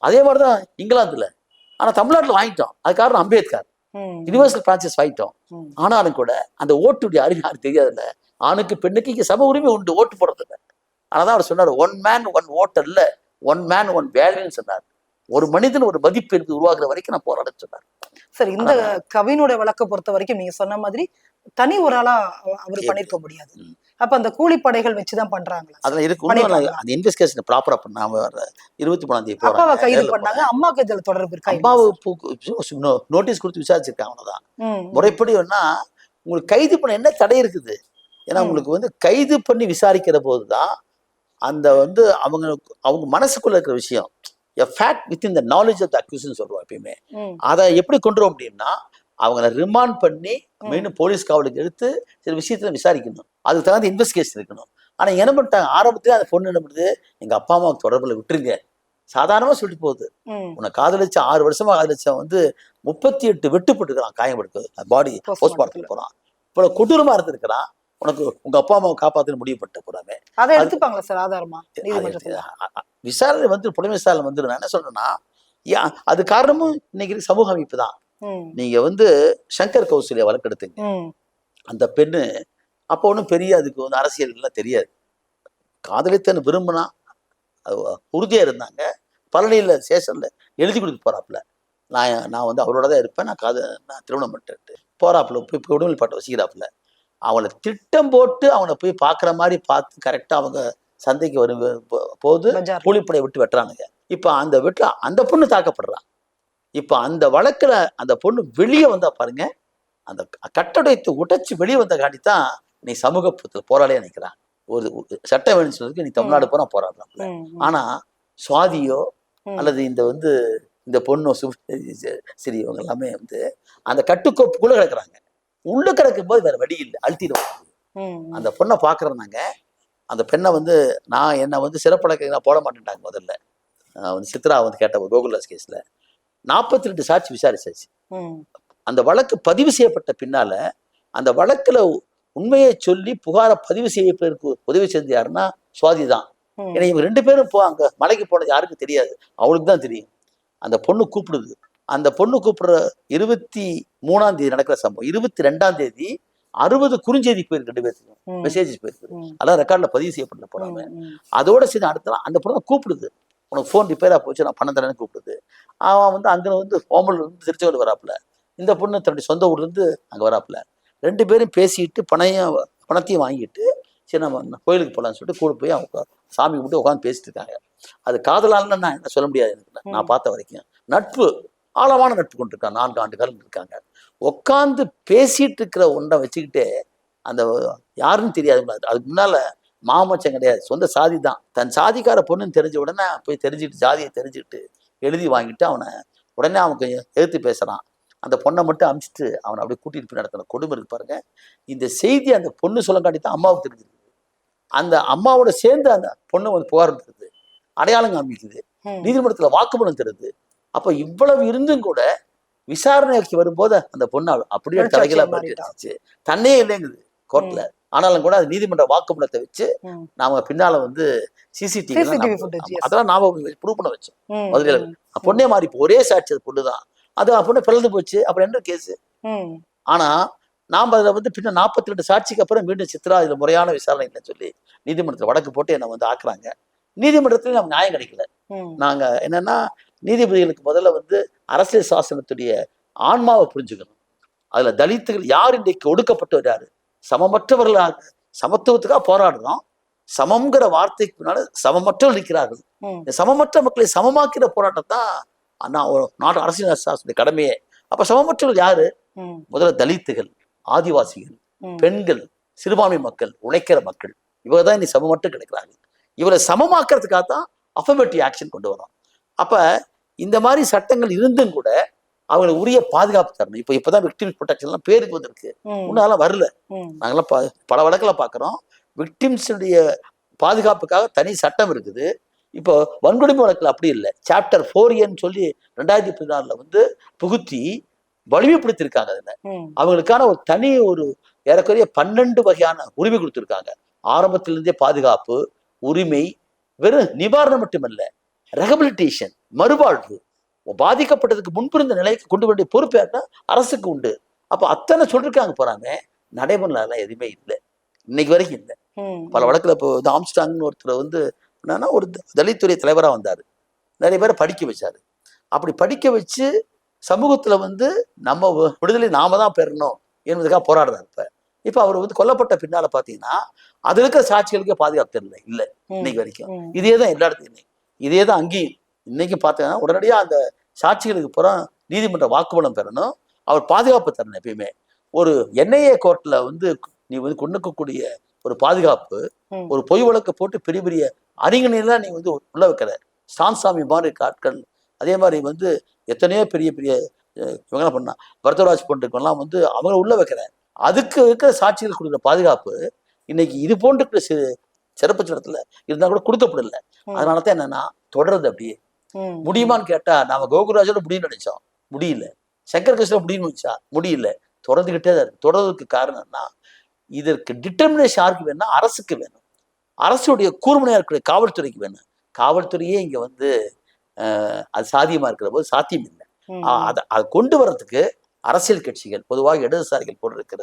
அதே மாதிரிதான் இங்கிலாந்துல. ஆனா தமிழ்நாட்டுல வாங்கிட்டோம். அது காரணம் அம்பேத்கர். யுனிவர்சல் பிரான்ச்சைஸ் வாங்கிட்டோம். ஆனாலும் கூட அந்த ஓட்டுடைய அறிவு யாருக்கு தெரியாதுல்ல. ஆணுக்கு பெண்ணுக்கு இங்க சம உரிமை உண்டு. ஓட்டு போடுறதுல ஆனாதான் அவர் சொன்னார் ஒன் மேன் ஒன் ஓட் அல்ல. ஒன் மேன் ஒன் வேல்யூன்னு சொன்னார். ஒரு மனிதன் ஒரு மதிப்பு எனக்கு உருவாக்குற வரைக்கும் நான் போராட சொன்னார். சரி இந்த கவினுடைய வழக்கை பொறுத்த வரைக்கும் நீங்க சொன்ன மாதிரி தனி ஒரு ஆளா அவ- அவர் பண்ணிருக்க முடியாது. அப்ப அந்த கூலிப்படைகள் வச்சுதான் பண்றாங்களா அதெல்லாம் இருக்கு? அந்த இன்வெஸ்டிகேஷன் ப்ராப்பரா பண்ணாம வர இருபத்தி மூணாம் தேதி அப்பாவை கைது பண்ணாங்க போறேன். அம்மாக்கு இதுல தொடர்பு இருக்கா அம்மாவை நோட்டீஸ் கொடுத்து விசாரிச்சிருக்காங்க அவ்வளவுதான். முறைப்படி வேணா உங்களுக்கு கைது பண்ண என்ன தடை இருக்குது ஏன்னா. உங்களுக்கு வந்து கைது பண்ணி விசாரிக்கிற போதுதான் அந்த வந்து அவங்க அவங்க மனசுக்குள்ள இருக்கிற விஷயம் fact within the knowledge of the accusation சொல்லுவோம் எப்பயுமே. அதை எப்படி கொண்டு வர முடியும்னா அவங்கள ரிமாண்ட் பண்ணி ம். மீண்டும் போலீஸ் காவலுக்கு எடுத்து சில விஷயத்துல விசாரிக்கணும் அதுக்கு தகுந்த இன்வெஸ்டிகேஷன் இருக்கணும் ஆனா என்ன பண்ணிட்டாங்க? ஆரம்பத்துல அந்த பொண்ணு என்ன பண்ணுது? எங்க அப்பா அம்மாவுக்கு தொடர்புல விட்டுருங்க. சாதாரணமா சொல்லிட்டு போகுது. உன்னை காதலிச்ச ஆறு வருஷமா காதலிச்சவன் வந்து முப்பத்தி எட்டு வெட்டுப்பட்டுருக்கான் காயப்படுத்து பாடி Postmortem. போஸ்ட்மார்ட்டம் போறான். இவ்வளவு கொடூரமா இருந்திருக்கிறான். உனக்கு உங்க அப்பா அம்மாவை காப்பாத்து முடிவு பண்ணிட்ட போறாமே. அதை எடுத்துப்பாங்களா சார் ஆதாரமா? விசாரணை வந்து புலமை விசாரணை வந்து நான் என்ன சொல்றேன்னா அது காரணமும் இன்னைக்கு சமூக அமைப்பு தான். நீங்க வந்து சங்கர் கௌசல்யா வழக்கெடுத்துங்க. அந்த பெண்ணு அப்போ ஒன்றும் பெரிய அதுக்கு வந்து அரசியல் எல்லாம் தெரியாது. காதலித்தன்னு விரும்பினா அது உறுதியா இருந்தாங்க. பழனியில் ஸ்டேஷன்ல எழுதி கொடுத்து போறாப்புல. நான் நான் வந்து அவரோட தான் இருப்பேன். நான் காத நான் திருமணம் பண்ணிட்டு போறாப்புல. போய் இப்போ உடல் பாட்டை வசிக்கிறாப்புல அவனை திட்டம் போட்டு அவனை போய் பார்க்குற மாதிரி பார்த்து கரெக்டாக அவங்க சந்தைக்கு வரும் போது கூலிப்படை விட்டு வெட்டுறானுங்க. இப்போ அந்த வெட்டுல அந்த பொண்ணு தாக்கப்படுறான் இப்போ அந்த வழக்குல அந்த பொண்ணு வெளியே வந்தா பாருங்க. அந்த கட்டடத்தை உடைச்சு வெளியே வந்த காட்டி தான் நீ சமூகத்தில் போராளியா நிற்கிறான் ஒரு சட்டம் வேணும்னு சொல்றதுக்கு நீ தமிழ்நாடு போனா போராடலாம் ஆனா சுவாதியோ. அல்லது இந்த வந்து இந்த பொண்ணோ சரி இவங்க எல்லாமே வந்து அந்த கட்டுக்கோப்புக்குள்ள கிடக்குறாங்க. உள்ள கிடக்கும் போது வேற வழி இல்லை. அழுத்திடும். அந்த பொண்ணை பார்க்குறோம் அந்த பெண்ணை வந்து நான் என்னை வந்து சிறப்படக்க போட மாட்டேன்ட்டாங்க முதல்ல. வந்து சித்ரா வந்து கேட்ட ஒரு கோகுல்தாஸ் கேஸில். நாற்பத்தி ரெண்டு சாட்சி விசாரிச்சாச்சு. அந்த வழக்கு பதிவு செய்யப்பட்ட பின்னால அந்த வழக்குல உண்மையை சொல்லி புகாரை பதிவு செய்யப்பதற்கு உதவி செஞ்சது யாருன்னா சுவாதி தான். ஏன்னா இவங்க ரெண்டு பேரும் போ அங்க மலைக்கு போனது யாருக்கும் தெரியாது. அவளுக்கு தான் தெரியும். அந்த பொண்ணு கூப்பிடுது. அந்த பொண்ணு கூப்பிடுற இருபத்தி மூணாம் தேதி நடக்கிற சம்பவம் இருபத்தி ரெண்டாம் தேதி அறுபது குறுஞ்செய்தி போயிருக்கு ரெண்டு பேர்த்துக்கும். ம், மெசேஜஸ் போயிருக்கு. ம், அதான் ரெக்கார்ட்ல பதிவு ம், ம். அதோட சேர்ந்து அடுத்த அந்த பொண்ணை கூப்பிடுது. உனக்கு ஃபோன் ரிப்பேரா போச்சு நான் பணம் தரேன்னு கூப்பிடுது. அவன் வந்து அங்கே வந்து ஹோமல் இருந்து திருச்செங்கோடு வராப்புல. இந்த பொண்ணு தன்னுடைய சொந்த ஊர்ல இருந்து அங்கே வராப்புல. ரெண்டு பேரும் பேசிட்டு பணையும் பணத்தையும் வாங்கிட்டு சரி நம்ம கோயிலுக்கு போகலான்னு சொல்லிட்டு கூட போய் அவங்க சாமி கும்பிட்டு உட்காந்து பேசிட்டு இருக்காங்க. அது காதலான்னு நான் என்ன சொல்ல முடியாது எனக்கு. நான் பார்த்த வரைக்கும். நட்பு ஆழமான நட்பு கொண்டு இருக்காங்க. நான்கு ஆண்டு காலம் இருக்காங்க. உட்காந்து பேசிட்டு இருக்கிற ஒன்றை வச்சுக்கிட்டே அந்த யாருன்னு தெரியாது. அதுக்கு முன்னால மாமச்சம் கிடையாது. சொந்த சாதி தான். தன் சாதிக்கார பொண்ணுன்னு தெரிஞ்ச உடனே போய் தெரிஞ்சுட்டு ஜாதியை தெரிஞ்சுக்கிட்டு எழுதி வாங்கிட்டு அவனை உடனே அவன் கொஞ்சம் எதிர்த்து பேசுறான். அந்த பொண்ணை மட்டும் அமிச்சிட்டு அவனை அப்படியே கூட்டிட்டு போய் நடத்தின கொடுமை இருக்கு பாருங்க. இந்த செய்தி அந்த பொண்ணு சொல்லங்காட்டி தான் அம்மாவுக்கு தெரிஞ்சிருக்குது. அந்த அம்மாவோட சேர்ந்து அந்த பொண்ணு வந்து புகார் தருது அடையாளம் காமிக்குது. நீதிமன்றத்துல வாக்குமூலம் தருது. அப்ப இவ்வளவு இருந்தும் கூட விசாரணைக்கு வரும்போது அந்த பொண்ணு அப்படியே தலைகளா மாறிட்டா. பறிச்சு தன்னே இல்லைங்குது கோர்ட்ல ஆனாலும் கூட அது நீதிமன்ற வாக்குமூலத்தை வச்சு. நாம பின்னால வந்து சிசிடிவி. அதெல்லாம் நாம ப்ரூவ் பண்ண வச்சோம் ம், மதுரையில. ம், பொண்ணே மாறி ஒரே சாட்சி அது பொண்ணு தான் அது பொண்ணு பிறந்து போச்சு. அப்புறம் என்ன கேஸ் ஆனா நாம அதில் வந்து பின்ன நாற்பத்தி ரெண்டு சாட்சிக்கு அப்புறம் மீண்டும் சித்ரா இதுல முறையான விசாரணை இல்லைன்னு சொல்லி நீதிமன்றத்தில் வழக்கு போட்டு என்னை வந்து ஆக்குறாங்க. நீதிமன்றத்துல நமக்கு நியாயம் கிடைக்கல. ம், நாங்க என்னன்னா நீதிபதிகளுக்கு முதல்ல வந்து அரசியல் சாசனத்துடைய ஆன்மாவை புரிஞ்சுக்கணும். அதுல தலித்துகள் யார் இன்றைக்கு ஒடுக்கப்பட்டவர் யாரு சமமற்றவர்களாக சமத்துவத்துக்காக போராடுறோம். சமம்ங்கிற வார்த்தைக்கு பின்னால சமமற்றவர்கள் இருக்கிறார்கள் ம். இந்த சமமற்ற மக்களை சமமாக்கிற போராட்டம் தான் நான் ஒரு நாட்டு அரசியல் கடமையே. அப்ப சமமற்றவர்கள் யாரு? முதல்ல தலித்துகள் ஆதிவாசிகள். பெண்கள் சிறுபான்மை மக்கள் உழைக்கிற மக்கள். இவங்க தான் இன்னைக்கு சமமற்று கிடைக்கிறாங்க இவரை சமமாக்குறதுக்காக தான் அஃபர்மேட்டிவ் ஆக்ஷன் கொண்டு வரோம் அப்ப இந்த மாதிரி சட்டங்கள் இருந்தும் கூட அவங்களுக்கு உரிய பாதுகாப்பு தரணும். இப்போ இப்போதான் விக்டிம் ப்ரொடெக்ஷன்லாம் பேருக்கு வந்திருக்கு. முன்னாலாம் வரல. நாங்களாம் பல வழக்கில் பார்க்குறோம் விக்டிம்ஸுடைய பாதுகாப்புக்காக தனி சட்டம் இருக்குது. இப்போ வன்கொடுமை வழக்கில் அப்படி இல்லை. சாப்டர் ஃபோர் ஏன்னு சொல்லி ரெண்டாயிரத்தி பதினாறில் வந்து புகுத்தி வலிமைப்படுத்தியிருக்காங்க அதில். அவங்களுக்கான ஒரு தனி ஒரு ஏறக்குறைய பன்னெண்டு வகையான உரிமை கொடுத்துருக்காங்க. ஆரம்பத்திலிருந்தே பாதுகாப்பு உரிமை வெறும் நிவாரணம் மட்டுமல்ல ரெஹபிலிட்டேஷன் மறுவாழ்வு. பாதிக்கப்பட்டதுக்கு முன்பிருந்த நிலைக்கு கொண்டு வேண்டிய பொறுப்பு யாருன்னா அரசுக்கு உண்டு. அப்போ அத்தனை சொல்லிருக்காங்க போறாங்க. நடைமுறைலாம் எதுவுமே இல்லை. இன்னைக்கு வரைக்கும் இல்லை. பல வழக்குல இப்போ வந்து ஆம்ஸ்டாங்னு ஒருத்தர் வந்து என்னன்னா ஒரு தலித்துறை தலைவரா வந்தார். நிறைய பேரை படிக்க வச்சாரு. அப்படி படிக்க வச்சு சமூகத்துல வந்து நம்ம விடுதலை நாம தான் பெறணும் என்பதுக்காக போராடுறாரு இப்ப. இப்ப அவர் வந்து கொல்லப்பட்ட பின்னால பாத்தீங்கன்னா அது இருக்கிற சாட்சிகளுக்கே பாதுகாப்பு தெரியல இல்ல இன்னைக்கு வரைக்கும். இதே தான் எல்லா இடத்துலையும். இதே தான் அங்கேயும். இன்னைக்கு பார்த்தீங்கன்னா உடனடியா அந்த சாட்சிகளுக்கு புறம் நீதிமன்ற வாக்குமூலம் பெறணும். அவர் பாதுகாப்பு தரணும் எப்பயுமே. ஒரு என்ஐஏ கோர்ட்ல வந்து நீ வந்து கொண்டுக்கக்கூடிய ஒரு பாதுகாப்பு. ஒரு பொய் வழக்கு போட்டு பெரிய பெரிய அறிஞர்கள்லாம் நீ வந்து உள்ள வைக்கிற. சான்சாமி மாதிரி ஆட்கள். அதே மாதிரி வந்து எத்தனையோ பெரிய பெரிய இவங்கெல்லாம் பண்ணா. பரதராஜ் போன்றவங்கலாம் வந்து அவங்கள உள்ள வைக்கிற. அதுக்கு இருக்கிற சாட்சிகள் கொடுக்குற பாதுகாப்பு இன்னைக்கு இது போன்ற சிறப்பு சட்டத்துல இருந்தா கூட கொடுக்கப்படல. ம். அதனால தான் என்னன்னா தொடருது அப்படியே. முடியுமான்னு கேட்டா நாம கோகுராஜோட முடியும்னு நினைச்சோம். முடியல. சங்கர் கிருஷ்ண முடியும்னு நினைச்சா முடியல. தொடர்ந்துகிட்டே தான் இருக்கு. தொடர்றதுக்கு காரணம் என்ன இதற்கு டிட்டர்மினேஷன் யாருக்கு வேணும்னா அரசுக்கு வேணும். அரசுடைய கூர்மனையா இருக்கிற காவல்துறைக்கு வேணும் காவல்துறையே இங்க வந்து அது சாத்தியமா இருக்கிற போது சாத்தியம் இல்லை அதை அதை கொண்டு வர்றதுக்கு அரசியல் கட்சிகள் பொதுவாக இடதுசாரிகள் போல இருக்கிற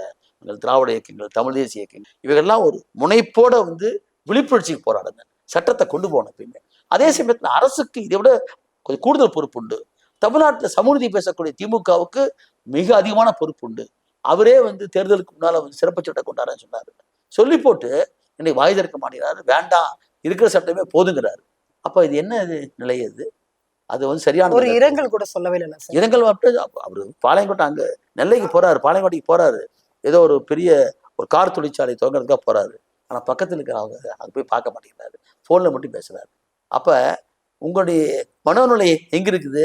திராவிட இயக்கங்கள் தமிழ் தேசிய இயக்கங்கள் இவைகள்லாம் ஒரு முனைப்போட வந்து விழிப்புணர்ச்சிக்கு போராடுங்க. சட்டத்தை கொண்டு போகணும் எப்பயுமே. அதே சமயத்தில் அரசுக்கு இதை விட கொஞ்சம் கூடுதல் பொறுப்பு உண்டு. தமிழ்நாட்டில் சமூகத்தை பேசக்கூடிய திமுகவுக்கு மிக அதிகமான பொறுப்பு உண்டு. அவரே வந்து தேர்தலுக்கு முன்னால வந்து சிறப்பு சட்டம் கொண்டாடுறேன்னு சொன்னாரு. சொல்லி போட்டு இன்னைக்கு வாய் திறக்க மாட்டேங்கிறாரு. வேண்டாம். இருக்கிற சட்டமே போதுங்கிறாரு. அப்ப இது என்ன இது நிலை இது? அது வந்து சரியான ஒரு. இரங்கல் கூட சொல்லவே இல்லை இரங்கல் மட்டும் அவரு பாளையங்கோட்டை அங்க நெல்லைக்கு போறாரு. பாளையங்கோட்டைக்கு போறாரு. ஏதோ ஒரு பெரிய ஒரு கார் தொழிற்சாலை துவங்குறதுக்காக போறாரு. ஆனால் பக்கத்தில் இருக்கிறவங்க அங்கே போய் பார்க்க மாட்டேங்கிறாரு. ஃபோனில் மட்டும் பேசுகிறாரு அப்போ உங்களுடைய மனோநிலை எங்கே இருக்குது?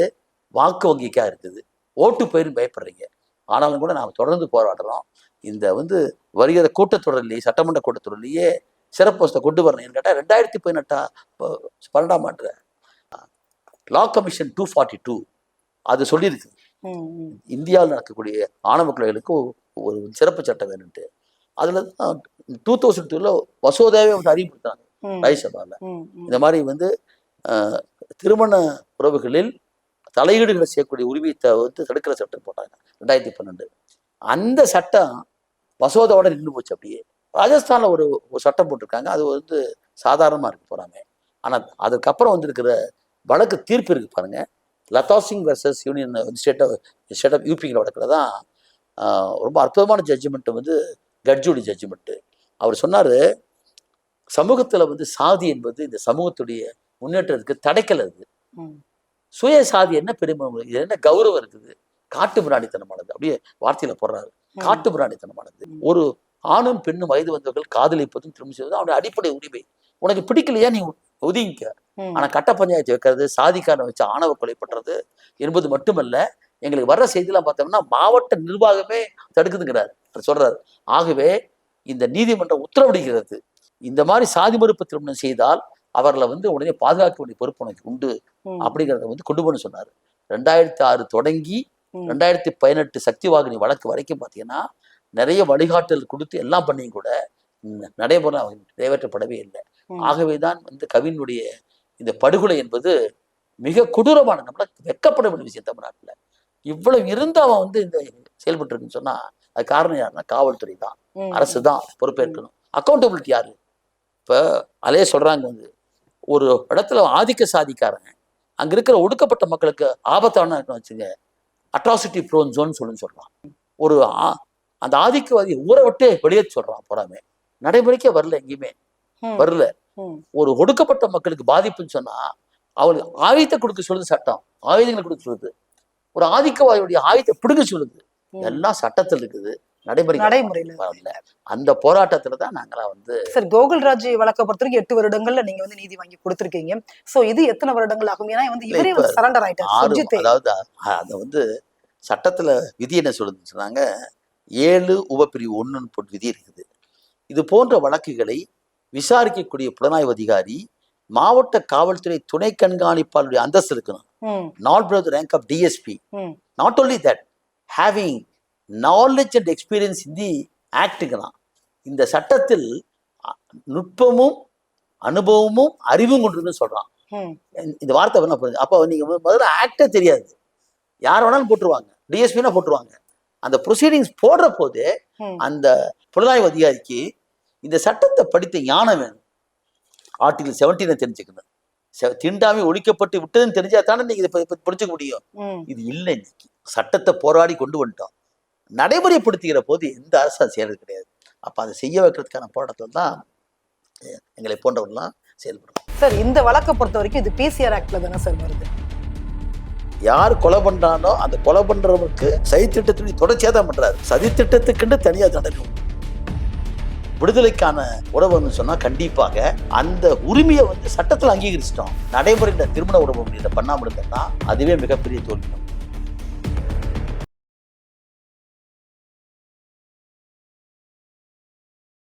வாக்கு வங்கிக்காக இருக்குது. ஓட்டு போயிரும் பயப்படுறீங்க. ஆனாலும் கூட நாம் தொடர்ந்து போராடுறோம். இந்த வந்து வருகிற கூட்டத்தொடரிலேயே சட்டமன்ற கூட்டத்தொடரிலேயே சிறப்போஸ்தை கொண்டு வரணும். கேட்டால் ரெண்டாயிரத்தி பதினெட்டா பன்னெண்டாம் ஆண்டு law commission two forty two அது சொல்லியிருக்கு. இந்தியாவில் நடக்கக்கூடிய ஆணவ கொலைகளுக்கு ஒரு- சிறப்பு சட்டம் வேணுன்ட்டு. அதில் தான் டூ தௌசண்ட் டூவில் வசோதாவே வந்து அறிவிப்படுத்தாங்க ம், ராஜ்யசபாவில். இந்த மாதிரி வந்து திருமண உறவுகளில் தலையீடுகளை செய்யக்கூடிய உரிமையை வந்து தடுக்கிற சட்டம் போட்டாங்க ரெண்டாயிரத்தி பன்னெண்டு. அந்த சட்டம் மசோதாவோட நின்று போச்சு அப்படியே. ராஜஸ்தானில் ஒரு ஒரு சட்டம் போட்டிருக்காங்க. அது வந்து சாதாரணமாக இருக்கு போறாங்க. ஆனால் அதுக்கப்புறம் வந்திருக்கிற வழக்கு தீர்ப்பு இருக்கு பாருங்க. Lata Singh versus union state of state of யூபிங்கிற வழக்கில் தான் ரொம்ப அற்புதமான ஜட்ஜ்மெண்ட் வந்து கட்ஜுடி ஜட்ஜ்மெண்ட்டு அவர் சொன்னார் சமூகத்தில் வந்து சாதி என்பது இந்த சமூகத்துடைய முன்னேற்றத்துக்கு தடைக்கல் அது. சுய சாதி என்ன பெருமை இது என்ன கௌரவம் இருக்குது? காட்டு பிராணித்தனமானது. அப்படியே வார்த்தையில போடுறாரு. காட்டு பிராணித்தனமானது. ஒரு ஆணும் பெண்ணும் வயது வந்தவர்கள் காதலிப்பதும் திரும்ப செய்வதும் அவனுடைய அடிப்படை உரிமை. உனக்கு பிடிக்கலையா நீ ஒதுங்கிக்க. ம். ஆனா கட்ட பஞ்சாயத்து வைக்கிறது சாதிக்காரன் வச்சு ஆணவ கொலை பண்றது என்பது மட்டுமல்ல எங்களுக்கு வர்ற செய்திலாம் பார்த்தோம்னா மாவட்ட நிர்வாகமே தடுக்குதுங்கிறார். சொல்றாரு. ஆகவே இந்த நீதிமன்றம் உத்தரவிடுகிறது. இந்த மாதிரி சாதி மறுப்பு திருமணம் செய்தால் அவர்களை வந்து உடனே பாதுகாக்க வேண்டிய பொறுப்பு உனக்கு உண்டு. அப்படிங்கிறத வந்து கொண்டு போன சொன்னார். ரெண்டாயிரத்தி ஆறு தொடங்கி. ரெண்டாயிரத்தி பதினெட்டு சக்தி வாகினி வழக்கு வரைக்கும் பார்த்தீங்கன்னா நிறைய வழிகாட்டல் கொடுத்து எல்லாம் பண்ணியும் கூட நடைமுறை நிறைவேற்றப்படவே இல்லை. ம். ஆகவே தான் வந்து கவினுடைய இந்த படுகொலை என்பது மிக கொடூரமான நம்மள வெக்கப்பட வேண்டிய விஷயம் தமிழ்நாட்டில். இவ்வளவு இருந்து அவன் வந்து இந்த செயல்பட்டு இருக்குன்னு சொன்னா அது காரணம் யாருன்னா காவல்துறை தான். அரசு தான் பொறுப்பேற்கணும். அக்கௌண்டபிலிட்டி யாரு? இப்போ அலைய சொல்றாங்க வந்து ஒரு இடத்துல ஆதிக்க சாதிக்காரங்க அங்க இருக்கிற ஒடுக்கப்பட்ட மக்களுக்கு ஆபத்தான வச்சுங்க அட்ராசிட்டி ப்ரோன் ஜோன் சொல்லுன்னு சொல்றான். ஒரு அந்த ஆதிக்கவாதி ஊரை விட்டு வெளியே சொல்றான் போறாமே. நடைமுறைக்கே வரல எங்கேயுமே. வரல. ஒரு ஒடுக்கப்பட்ட மக்களுக்கு பாதிப்புன்னு சொன்னா அவளுக்கு ஆயுதத்தை கொடுக்க சொல்லுது சட்டம். ஆயுதங்களை கொடுக்க சொல்லுது. ஒரு ஆதிக்கவாதியுடைய ஆயுதத்தை பிடுங்க சொல்லுது. எல்லாம் சட்டத்தில் இருக்குது. நடைமுறை நடைமுறையில அந்த போராட்டத்துல தான் நாங்களாம் வந்து சார் கோகுல்ராஜ் வழக்க பொறுத்த வரைக்கும் எட்டு வருடங்கள்ல நீங்க வந்து நீதி வாங்கி கொடுத்திருக்கீங்க. சோ இது எத்தனை வருடங்கள் ஆகும்? ஏன்னா வந்து இவரே சரண்டர் ஆயிட்டார் அதாவது அது வந்து சட்டத்துல விதி என்ன சொல்லுதுன்னு சொன்னாங்க? ஏழு உபப்பிரிவு ஒண்ணுன்னு போட்டு விதி இருக்குது. இது போன்ற வழக்குகளை விசாரிக்கக்கூடிய புலனாய்வு அதிகாரி மாவட்ட காவல்துறை துணை கண்காணிப்பாளருடைய அந்தஸ்து இருக்கணும். Not below rank of DSP not only that having knowledge and experience in the ஆக்டுங்களாம் இந்த சட்டத்தில் நுட்பமும் அனுபவமும் அறிவும் கொண்டிருந்து சொல்றான். இந்த- வார்த்தை என்ன புரியுது அப்போ நீங்க முதல்ல ஆக்டே தெரியாது. யார் வேணாலும் போட்டுருவாங்க. டிஎஸ்பினா போட்டுருவாங்க. அந்த ப்ரொசீடிங்ஸ் போடுற போது. அந்த புலனாய்வு அதிகாரிக்கு இந்த சட்டத்தை படித்த ஞானம் வேணும். ஆர்டிகல் செவன்டீனை தெரிஞ்சுக்கணும். தீண்டாமை ஒழிக்கப்பட்டு விட்டதுன்னு தெரிஞ்சா தானே நீங்க இதை புரிஞ்சுக்க முடியும். இது இல்லை இன்னைக்கு. சட்டத்தை போராடி கொண்டு வந்துட்டோம். நடைமுறைப்படுத்துகிற போது எந்த அரசு அதை செய்யறது கிடையாது. அப்ப அதை செய்ய வைக்கிறதுக்கான போராட்டத்தில் தான் எங்களை போன்றவர்கள்லாம் செயல்படும் சார் இந்த வழக்கை பொறுத்த வரைக்கும் இது பிசிஆர் ஆக்ட்ல தானே சார் வருது? யார் கொலை பண்றானோ அந்த கொலை பண்றவனுக்கு சதி திட்டத்துடைய தொடர்ச்சியாக தான் பண்றாரு. சதி தனியாக தனியா விடுதலைக்கான உறவுன்னு சொன்னா கண்டிப்பாக அந்த உரிமையை வந்து சட்டத்தில் அங்கீகரிச்சிட்டோம். நடைமுறையில் திருமண உறவு பண்ணாமல் இருந்தோம்னா அதுவே மிகப்பெரிய தோல்வி